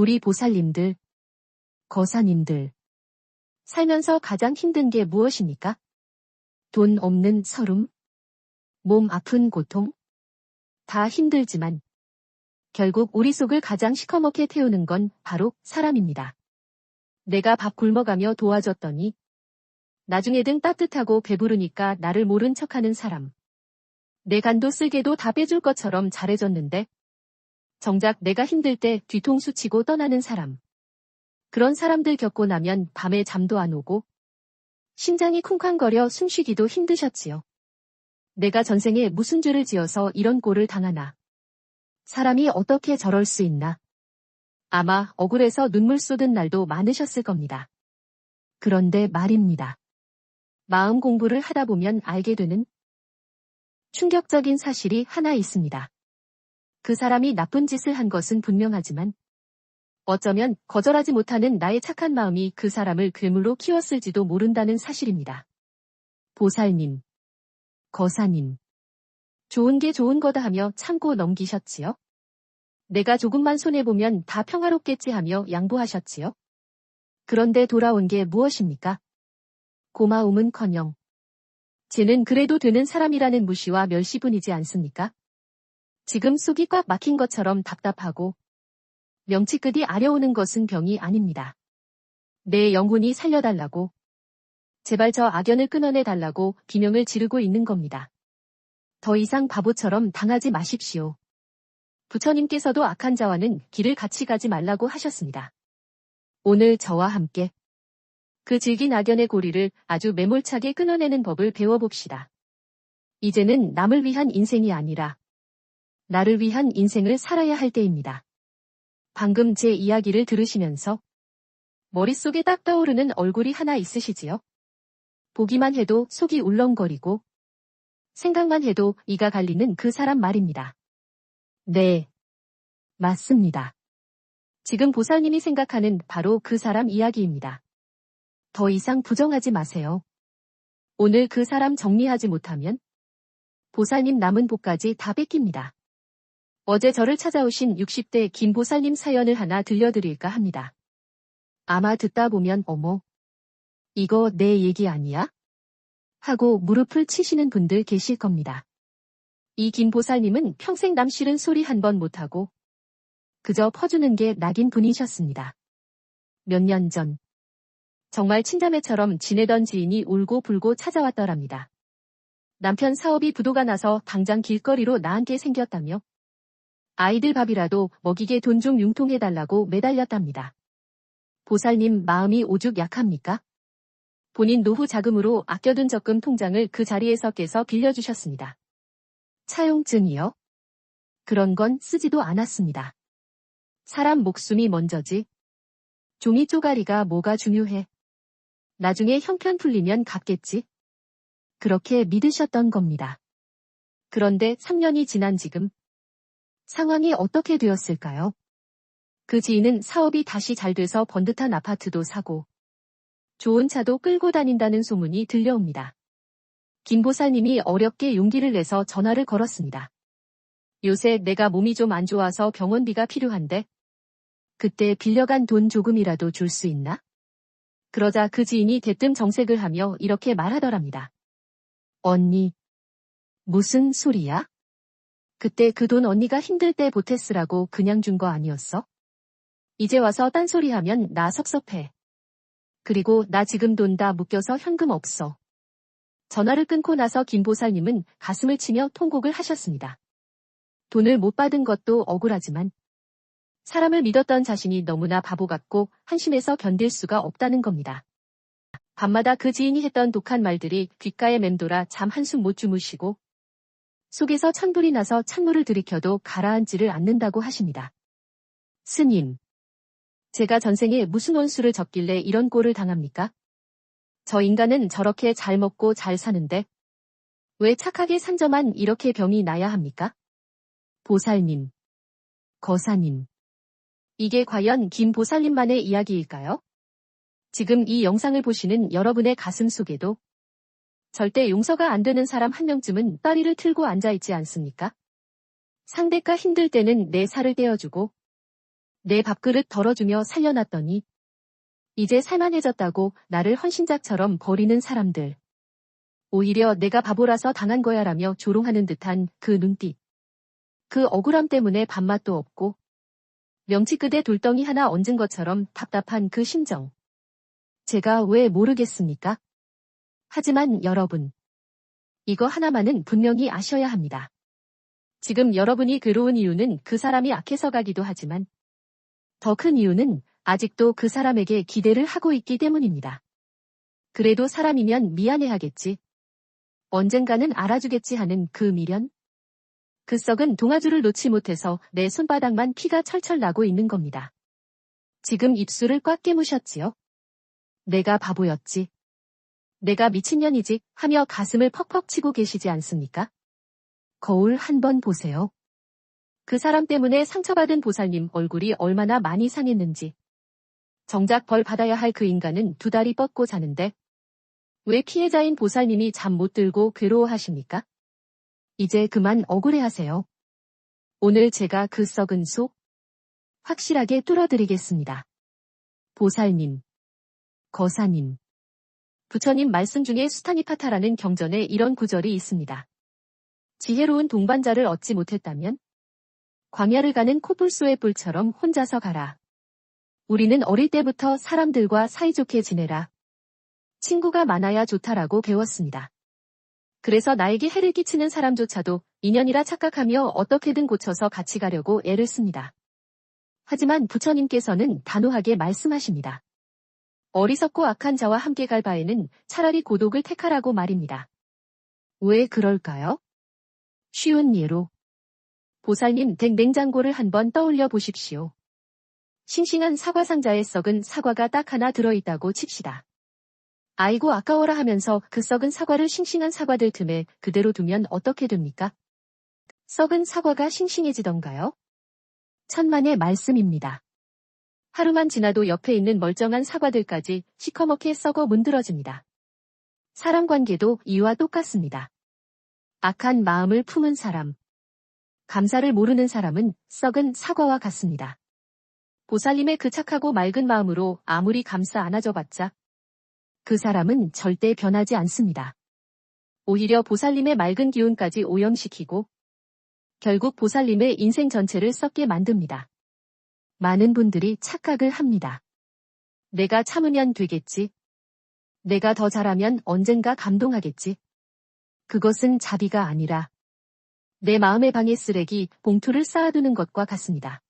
우리 보살님들, 거사님들. 살면서 가장 힘든 게 무엇입니까? 돈 없는 서름? 몸 아픈 고통? 다 힘들지만 결국 우리 속을 가장 시커멓게 태우는 건 바로 사람입니다. 내가 밥 굶어가며 도와줬더니 나중에 등 따뜻하고 배부르니까 나를 모른 척하는 사람. 내 간도 쓸개도 다 빼줄 것처럼 잘해줬는데 정작 내가 힘들 때 뒤통수 치고 떠나는 사람. 그런 사람들 겪고 나면 밤에 잠도 안 오고 심장이 쿵쾅거려 숨쉬기도 힘드셨지요. 내가 전생에 무슨 죄를 지어서 이런 꼴을 당하나. 사람이 어떻게 저럴 수 있나. 아마 억울해서 눈물 쏟은 날도 많으셨을 겁니다. 그런데 말입니다. 마음 공부를 하다 보면 알게 되는 충격적인 사실이 하나 있습니다. 그 사람이 나쁜 짓을 한 것은 분명하지만 어쩌면 거절하지 못하는 나의 착한 마음이 그 사람을 괴물로 키웠을지도 모른다는 사실입니다. 보살님, 거사님, 좋은 게 좋은 거다 하며 참고 넘기셨지요? 내가 조금만 손해보면 다 평화롭겠지 하며 양보하셨지요? 그런데 돌아온 게 무엇입니까? 고마움은커녕 쟤는 그래도 되는 사람이라는 무시와 멸시뿐이지 않습니까? 지금 속이 꽉 막힌 것처럼 답답하고 명치 끝이 아려오는 것은 병이 아닙니다. 내 영혼이 살려달라고 제발 저 악연을 끊어내 달라고 비명을 지르고 있는 겁니다. 더 이상 바보처럼 당하지 마십시오. 부처님께서도 악한 자와는 길을 같이 가지 말라고 하셨습니다. 오늘 저와 함께 그 질긴 악연의 고리를 아주 매몰차게 끊어내는 법을 배워봅시다. 이제는 남을 위한 인생이 아니라 나를 위한 인생을 살아야 할 때입니다. 방금 제 이야기를 들으시면서 머릿속에 딱 떠오르는 얼굴이 하나 있으시지요? 보기만 해도 속이 울렁거리고 생각만 해도 이가 갈리는 그 사람 말입니다. 네. 맞습니다. 지금 보살님이 생각하는 바로 그 사람 이야기입니다. 더 이상 부정하지 마세요. 오늘 그 사람 정리하지 못하면 보살님 남은 복까지 다 뺏깁니다. 어제 저를 찾아오신 60대 김 보살님 사연을 하나 들려드릴까 합니다. 아마 듣다 보면 어머, 이거 내 얘기 아니야? 하고 무릎을 치시는 분들 계실 겁니다. 이 김보살님은 평생 남 싫은 소리 한 번 못하고 그저 퍼주는 게 낙인 분이셨습니다. 몇 년 전, 정말 친자매처럼 지내던 지인이 울고 불고 찾아왔더랍니다. 남편 사업이 부도가 나서 당장 길거리로 나앉게 생겼다며 아이들 밥이라도 먹이게 돈 좀 융통해달라고 매달렸답니다. 보살님 마음이 오죽 약합니까? 본인 노후 자금으로 아껴둔 적금 통장을 그 자리에서 깨서 빌려주셨습니다. 차용증이요? 그런 건 쓰지도 않았습니다. 사람 목숨이 먼저지. 종이 쪼가리가 뭐가 중요해. 나중에 형편 풀리면 갚겠지. 그렇게 믿으셨던 겁니다. 그런데 3년이 지난 지금 상황이 어떻게 되었을까요? 그 지인은 사업이 다시 잘 돼서 번듯한 아파트도 사고 좋은 차도 끌고 다닌다는 소문이 들려옵니다. 김보살님이 어렵게 용기를 내서 전화를 걸었습니다. 요새 내가 몸이 좀 안 좋아서 병원비가 필요한데 그때 빌려간 돈 조금이라도 줄 수 있나? 그러자 그 지인이 대뜸 정색을 하며 이렇게 말하더랍니다. 언니, 무슨 소리야? 그때 그 돈 언니가 힘들 때 보태쓰라고 그냥 준 거 아니었어? 이제 와서 딴소리 하면 나 섭섭해. 그리고 나 지금 돈 다 묶여서 현금 없어. 전화를 끊고 나서 김보살님은 가슴을 치며 통곡을 하셨습니다. 돈을 못 받은 것도 억울하지만 사람을 믿었던 자신이 너무나 바보 같고 한심해서 견딜 수가 없다는 겁니다. 밤마다 그 지인이 했던 독한 말들이 귓가에 맴돌아 잠 한숨 못 주무시고 속에서 천불이 나서 찬물을 들이켜도 가라앉지를 않는다고 하십니다. 스님. 제가 전생에 무슨 원수를 졌길래 이런 꼴을 당합니까? 저 인간은 저렇게 잘 먹고 잘 사는데 왜 착하게 산저만 이렇게 병이 나야 합니까? 보살님. 거사님. 이게 과연 김 보살님만의 이야기일까요? 지금 이 영상을 보시는 여러분의 가슴 속에도 절대 용서가 안 되는 사람 한 명쯤은 따리를 틀고 앉아있지 않습니까? 상대가 힘들 때는 내 살을 떼어주고 내 밥그릇 덜어주며 살려놨더니 이제 살만해졌다고 나를 헌신자처럼 버리는 사람들. 오히려 내가 바보라서 당한 거야라며 조롱하는 듯한 그 눈빛. 그 억울함 때문에 밥맛도 없고 명치 끝에 돌덩이 하나 얹은 것처럼 답답한 그 심정. 제가 왜 모르겠습니까? 하지만 여러분. 이거 하나만은 분명히 아셔야 합니다. 지금 여러분이 괴로운 이유는 그 사람이 악해서 가기도 하지만 더 큰 이유는 아직도 그 사람에게 기대를 하고 있기 때문입니다. 그래도 사람이면 미안해하겠지. 언젠가는 알아주겠지 하는 그 미련? 그 썩은 동아줄을 놓지 못해서 내 손바닥만 피가 철철 나고 있는 겁니다. 지금 입술을 꽉 깨무셨지요? 내가 바보였지. 내가 미친년이지 하며 가슴을 퍽퍽 치고 계시지 않습니까? 거울 한 번 보세요. 그 사람 때문에 상처받은 보살님 얼굴이 얼마나 많이 상했는지. 정작 벌 받아야 할 그 인간은 두 다리 뻗고 자는데 왜 피해자인 보살님이 잠 못 들고 괴로워하십니까? 이제 그만 억울해하세요. 오늘 제가 그 썩은 속 확실하게 뚫어드리겠습니다. 보살님, 거사님, 부처님 말씀 중에 수타니파타라는 경전에 이런 구절이 있습니다. 지혜로운 동반자를 얻지 못했다면 광야를 가는 코뿔소의 뿔처럼 혼자서 가라. 우리는 어릴 때부터 사람들과 사이좋게 지내라. 친구가 많아야 좋다라고 배웠습니다. 그래서 나에게 해를 끼치는 사람조차도 인연이라 착각하며 어떻게든 고쳐서 같이 가려고 애를 씁니다. 하지만 부처님께서는 단호하게 말씀하십니다. 어리석고 악한 자와 함께 갈 바에는 차라리 고독을 택하라고 말입니다. 왜 그럴까요? 쉬운 예로 보살님 댁 냉장고를 한번 떠올려 보십시오. 싱싱한 사과 상자에 썩은 사과가 딱 하나 들어있다고 칩시다. 아이고 아까워라 하면서 그 썩은 사과를 싱싱한 사과들 틈에 그대로 두면 어떻게 됩니까? 썩은 사과가 싱싱해지던가요? 천만의 말씀입니다. 하루만 지나도 옆에 있는 멀쩡한 사과들까지 시커멓게 썩어 문드러집니다. 사람 관계도 이와 똑같습니다. 악한 마음을 품은 사람, 감사를 모르는 사람은 썩은 사과와 같습니다. 보살님의 그 착하고 맑은 마음으로 아무리 감싸 안아줘봤자 그 사람은 절대 변하지 않습니다. 오히려 보살님의 맑은 기운까지 오염시키고 결국 보살님의 인생 전체를 썩게 만듭니다. 많은 분들이 착각을 합니다. 내가 참으면 되겠지. 내가 더 잘하면 언젠가 감동하겠지. 그것은 자비가 아니라 내 마음의 방에 쓰레기, 봉투를 쌓아두는 것과 같습니다.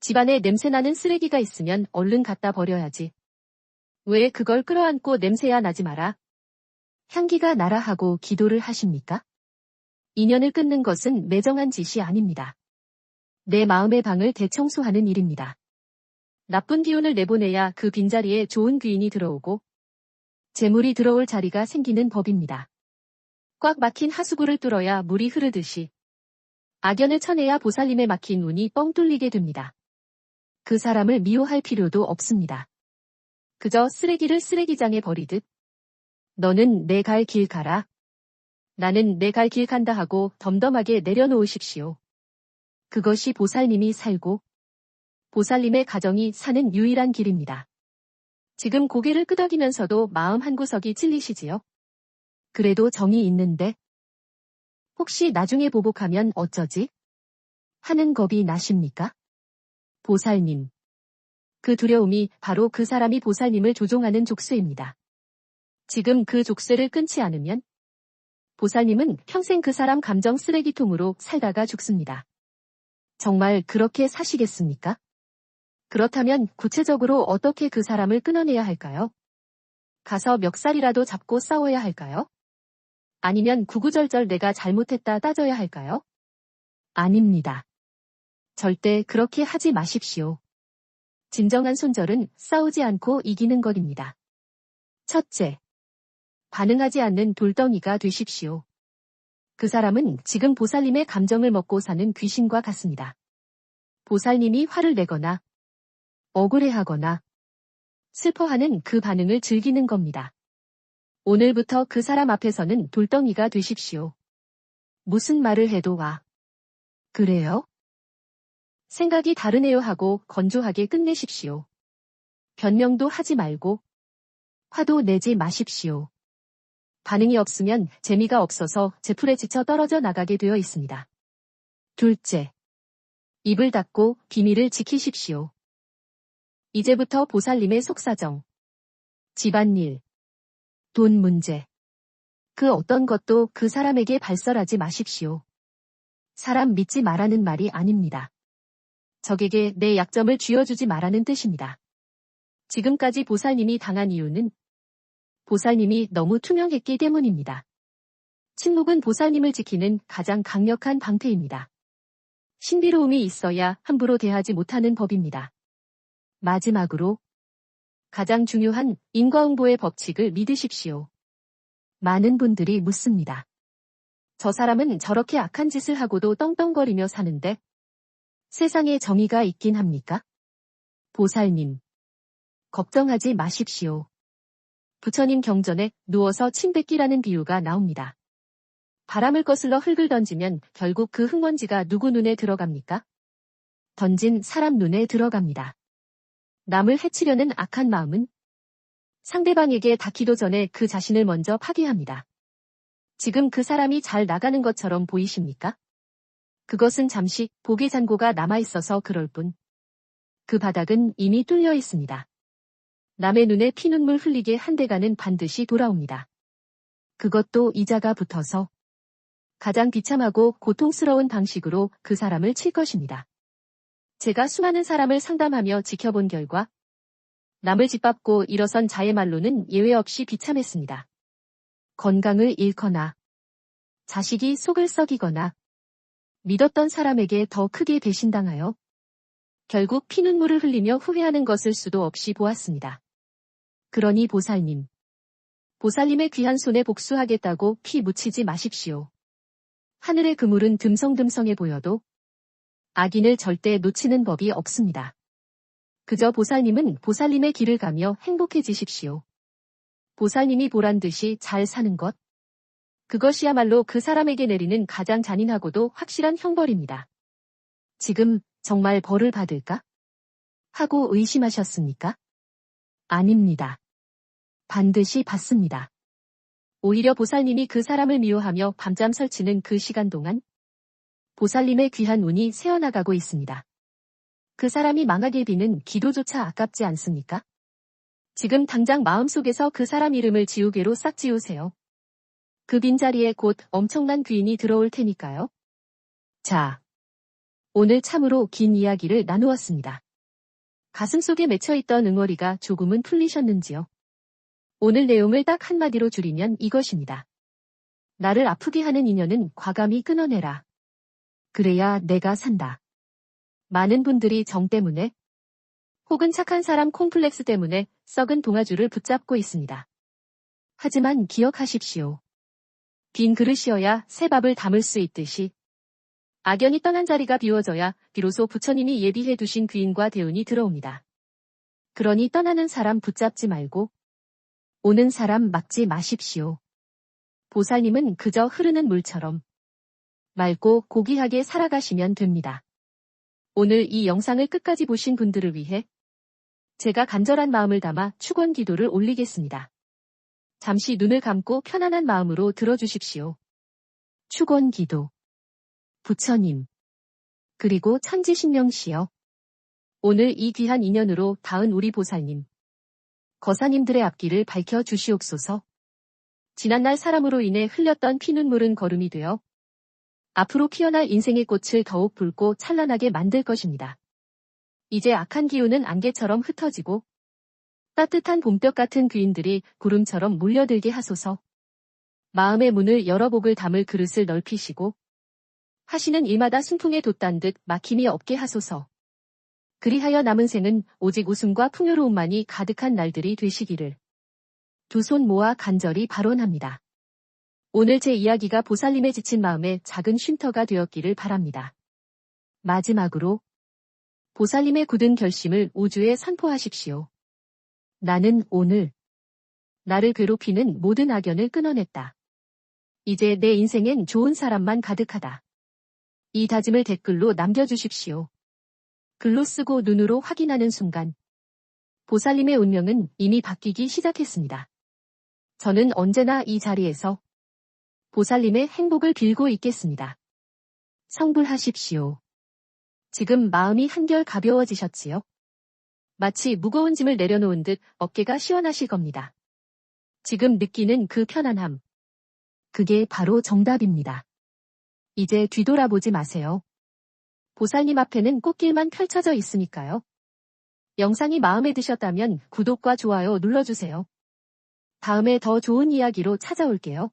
집안에 냄새나는 쓰레기가 있으면 얼른 갖다 버려야지. 왜 그걸 끌어안고 냄새야 나지 마라. 향기가 나라 하고 기도를 하십니까? 인연을 끊는 것은 매정한 짓이 아닙니다. 내 마음의 방을 대청소하는 일입니다. 나쁜 기운을 내보내야 그 빈자리에 좋은 귀인이 들어오고 재물이 들어올 자리가 생기는 법입니다. 꽉 막힌 하수구를 뚫어야 물이 흐르듯이 악연을 쳐내야 보살님의 막힌 문이 뻥 뚫리게 됩니다. 그 사람을 미워할 필요도 없습니다. 그저 쓰레기를 쓰레기장에 버리듯 너는 내 갈 길 가라. 나는 내 갈 길 간다 하고 덤덤하게 내려놓으십시오. 그것이 보살님이 살고 보살님의 가정이 사는 유일한 길입니다. 지금 고개를 끄덕이면서도 마음 한구석이 찔리시지요? 그래도 정이 있는데 혹시 나중에 보복하면 어쩌지? 하는 겁이 나십니까? 보살님. 그 두려움이 바로 그 사람이 보살님을 조종하는 족쇄입니다. 지금 그 족쇄를 끊지 않으면 보살님은 평생 그 사람 감정 쓰레기통으로 살다가 죽습니다. 정말 그렇게 사시겠습니까? 그렇다면 구체적으로 어떻게 그 사람을 끊어내야 할까요? 가서 멱살이라도 잡고 싸워야 할까요? 아니면 구구절절 내가 잘못했다 따져야 할까요? 아닙니다. 절대 그렇게 하지 마십시오. 진정한 손절은 싸우지 않고 이기는 것입니다. 첫째, 반응하지 않는 돌덩이가 되십시오. 그 사람은 지금 보살님의 감정을 먹고 사는 귀신과 같습니다. 보살님이 화를 내거나 억울해하거나 슬퍼하는 그 반응을 즐기는 겁니다. 오늘부터 그 사람 앞에서는 돌덩이가 되십시오. 무슨 말을 해도 와. 그래요? 생각이 다르네요 하고 건조하게 끝내십시오. 변명도 하지 말고 화도 내지 마십시오. 반응이 없으면 재미가 없어서 제풀에 지쳐 떨어져 나가게 되어 있습니다. 둘째. 입을 닫고 비밀을 지키십시오. 이제부터 보살님의 속사정. 집안일. 돈 문제. 그 어떤 것도 그 사람에게 발설하지 마십시오. 사람 믿지 말라는 말이 아닙니다. 적에게 내 약점을 쥐어주지 말라는 뜻입니다. 지금까지 보살님이 당한 이유는 보살님이 너무 투명했기 때문입니다. 침묵은 보살님을 지키는 가장 강력한 방패입니다. 신비로움이 있어야 함부로 대하지 못하는 법입니다. 마지막으로 가장 중요한 인과응보의 법칙을 믿으십시오. 많은 분들이 묻습니다. 저 사람은 저렇게 악한 짓을 하고도 떵떵거리며 사는데 세상에 정의가 있긴 합니까? 보살님. 걱정하지 마십시오. 부처님 경전에 누워서 침 뱉기라는 비유가 나옵니다. 바람을 거슬러 흙을 던지면 결국 그 흙먼지가 누구 눈에 들어갑니까? 던진 사람 눈에 들어갑니다. 남을 해치려는 악한 마음은 상대방에게 닿기도 전에 그 자신을 먼저 파괴합니다. 지금 그 사람이 잘 나가는 것처럼 보이십니까? 그것은 잠시 보기 잔고가 남아있어서 그럴 뿐. 그 바닥은 이미 뚫려 있습니다. 남의 눈에 피눈물 흘리게 한 대가는 반드시 돌아옵니다. 그것도 이자가 붙어서 가장 비참하고 고통스러운 방식으로 그 사람을 칠 것입니다. 제가 수많은 사람을 상담하며 지켜본 결과 남을 짓밟고 일어선 자의 말로는 예외 없이 비참했습니다. 건강을 잃거나 자식이 속을 썩이거나 믿었던 사람에게 더 크게 배신당하여 결국 피눈물을 흘리며 후회하는 것을 수도 없이 보았습니다. 그러니 보살님. 보살님의 귀한 손에 복수하겠다고 피 묻히지 마십시오. 하늘의 그물은 듬성듬성해 보여도 악인을 절대 놓치는 법이 없습니다. 그저 보살님은 보살님의 길을 가며 행복해지십시오. 보살님이 보란 듯이 잘 사는 것. 그것이야말로 그 사람에게 내리는 가장 잔인하고도 확실한 형벌입니다. 지금 정말 벌을 받을까? 하고 의심하셨습니까? 아닙니다. 반드시 받습니다. 오히려 보살님이 그 사람을 미워하며 밤잠 설치는 그 시간 동안 보살님의 귀한 운이 새어나가고 있습니다. 그 사람이 망하게 비는 기도조차 아깝지 않습니까? 지금 당장 마음속에서 그 사람 이름을 지우개로 싹 지우세요. 그 빈자리에 곧 엄청난 귀인이 들어올 테니까요. 자, 오늘 참으로 긴 이야기를 나누었습니다. 가슴속에 맺혀있던 응어리가 조금은 풀리셨는지요? 오늘 내용을 딱 한마디로 줄이면 이것입니다. 나를 아프게 하는 인연은 과감히 끊어내라. 그래야 내가 산다. 많은 분들이 정 때문에 혹은 착한 사람 콤플렉스 때문에 썩은 동아줄을 붙잡고 있습니다. 하지만 기억하십시오. 빈 그릇이어야 새 밥을 담을 수 있듯이 악연이 떠난 자리가 비워져야 비로소 부처님이 예비해 두신 귀인과 대운이 들어옵니다. 그러니 떠나는 사람 붙잡지 말고 오는 사람 막지 마십시오. 보살님은 그저 흐르는 물처럼 맑고 고귀하게 살아가시면 됩니다. 오늘 이 영상을 끝까지 보신 분들을 위해 제가 간절한 마음을 담아 축원 기도를 올리겠습니다. 잠시 눈을 감고 편안한 마음으로 들어주십시오. 축원 기도. 부처님. 그리고 천지신명시여. 오늘 이 귀한 인연으로 닿은 우리 보살님. 거사님들의 앞길을 밝혀 주시옵소서. 지난날 사람으로 인해 흘렸던 피눈물은 걸음이 되어 앞으로 피어날 인생의 꽃을 더욱 붉고 찬란하게 만들 것입니다. 이제 악한 기운은 안개처럼 흩어지고 따뜻한 봄볕 같은 귀인들이 구름처럼 몰려들게 하소서. 마음의 문을 열어 복을 담을 그릇을 넓히시고 하시는 일마다 순풍에 돛단 듯 막힘이 없게 하소서. 그리하여 남은 생은 오직 웃음과 풍요로움만이 가득한 날들이 되시기를. 두 손 모아 간절히 발언합니다. 오늘 제 이야기가 보살님의 지친 마음에 작은 쉼터가 되었기를 바랍니다. 마지막으로 보살님의 굳은 결심을 우주에 선포하십시오. 나는 오늘 나를 괴롭히는 모든 악연을 끊어냈다. 이제 내 인생엔 좋은 사람만 가득하다. 이 다짐을 댓글로 남겨주십시오. 글로 쓰고 눈으로 확인하는 순간 보살님의 운명은 이미 바뀌기 시작했습니다. 저는 언제나 이 자리에서 보살님의 행복을 빌고 있겠습니다. 성불하십시오. 지금 마음이 한결 가벼워지셨지요? 마치 무거운 짐을 내려놓은 듯 어깨가 시원하실 겁니다. 지금 느끼는 그 편안함. 그게 바로 정답입니다. 이제 뒤돌아보지 마세요. 보살님 앞에는 꽃길만 펼쳐져 있으니까요. 영상이 마음에 드셨다면 구독과 좋아요 눌러주세요. 다음에 더 좋은 이야기로 찾아올게요.